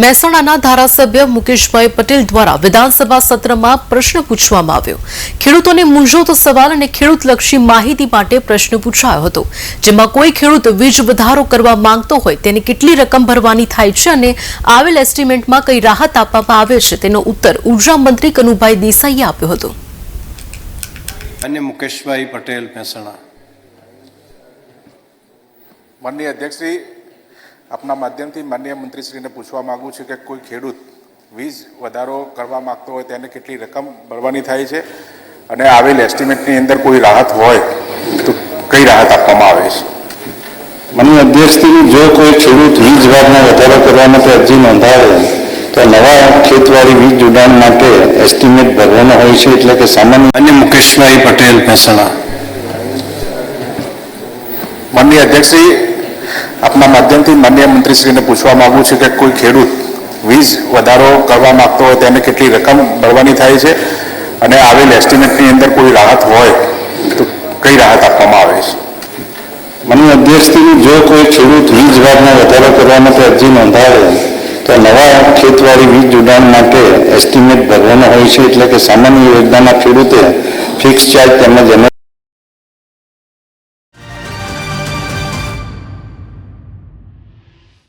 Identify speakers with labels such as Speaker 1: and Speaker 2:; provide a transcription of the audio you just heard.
Speaker 1: મહેસાણાના ધારાસભ્ય મુકેશભાઈ પટેલ દ્વારા વિધાનસભા સત્રમાં પ્રશ્ન પૂછવામાં આવ્યો. ખેડૂતોને મૂંઝવતો સવાલ અને ખેડૂતલક્ષી માહિતી માટે પ્રશ્ન પૂછાયો હતો જેમાં કોઈ ખેડૂત વીજ વધારો કરવા માંગતો હોય તેને કેટલી રકમ ભરવાની થાય છે અને આવેલ એસ્ટિમેટમાં કઈ રાહત આપવામાં આવે છે તેનો ઉત્તર ઊર્જા મંત્રી કનુભાઈ દેસાઈએ આપ્યો હતો.
Speaker 2: અને મુકેશભાઈ પટેલ મહેસાણા.
Speaker 3: માનનીય અધ્યક્ષશ્રી આપના માધ્યમથી માનનીય મંત્રીશ્રીને પૂછવા માગું છું કે કોઈ ખેડૂત વીજ વધારો કરવા માંગતો હોય તેને કેટલી રકમ ભરવાની થાય છે? અને આવેલ એસ્ટિમેટની અંદર કોઈ રાહત હોય તો કઈ રાહત આપવામાં આવે છે?
Speaker 4: મને અધ્યક્ષથી જો કોઈ ખેડૂત વીજ ભાવમાં વધારો કરવા માટે અરજી નોંધાવે તો નવા ખેતવાડી વીજ જોડાણ માટે એસ્ટિમેટ ભરવાનો હોય છે એટલે કે સામાન્ય
Speaker 2: અને મુકેશભાઈ પટેલ મહેસાણા
Speaker 3: માનનીય અધ્યક્ષશ્રી આપના માધ્યમથી માનનીય મંત્રીશ્રીને પૂછવા માંગુ છું કે કોઈ ખેડૂત વીજ વધારો કરવા માગતો હોય તેને કેટલી રકમ ભરવાની થાય છે? અને આવેલ એસ્ટિમેટની અંદર કોઈ રાહત હોય તો કઈ રાહત આપવામાં આવે છે?
Speaker 4: મને અધ્યક્ષથી જો કોઈ ખેડૂત વીજ ભાવમાં વધારો કરવા માટે અરજી નોંધાવે, તો નવા ખેતવાળી વીજ જોડાણ માટે એસ્ટિમેટ ભરવાનો હોય છે, એટલે કે સામાન્ય યોજનાના ખેડૂતે ફિક્સ ચાર્જ તેમજ